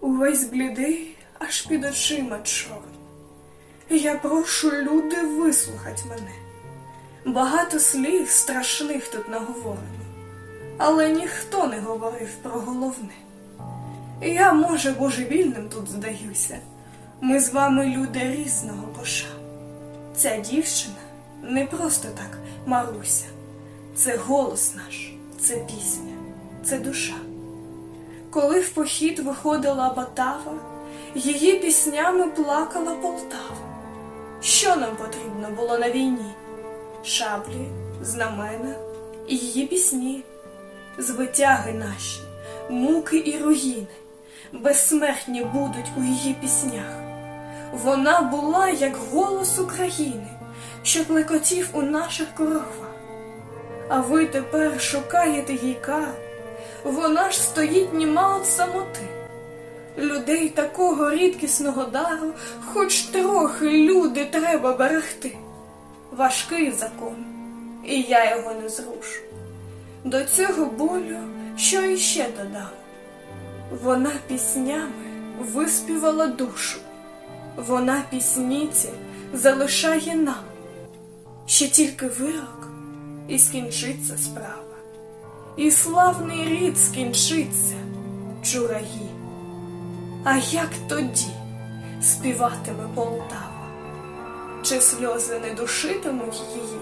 увесь блідий, аж під очима чорний. Я прошу люди вислухать мене. Багато слів страшних тут наговорено, але ніхто не говорив про головне. Я, може, божевільним тут здаюся. Ми з вами люди різного коша. Ця дівчина не просто так Маруся. Це голос наш, це пісня, це душа. Коли в похід виходила Батава, її піснями плакала Полтава. Що нам потрібно було на війні? Шаблі, знамена і її пісні, звитяги наші, муки і руїни, безсмертні будуть у її піснях. Вона була як голос України, що клекотів у наших корохвах. А ви тепер шукаєте їй кару, вона ж стоїть німа от самоти. Людей такого рідкісного дару, хоч трохи люди треба берегти. Важкий закон, і я його не зрушу. До цього болю що іще додам. Вона піснями виспівала душу, вона пісніці залишає нам. Ще тільки вирок, і скінчиться справа, і славний рід скінчиться, чураї. А як тоді співатиме Полтава? Чи сльози не душитимуть її?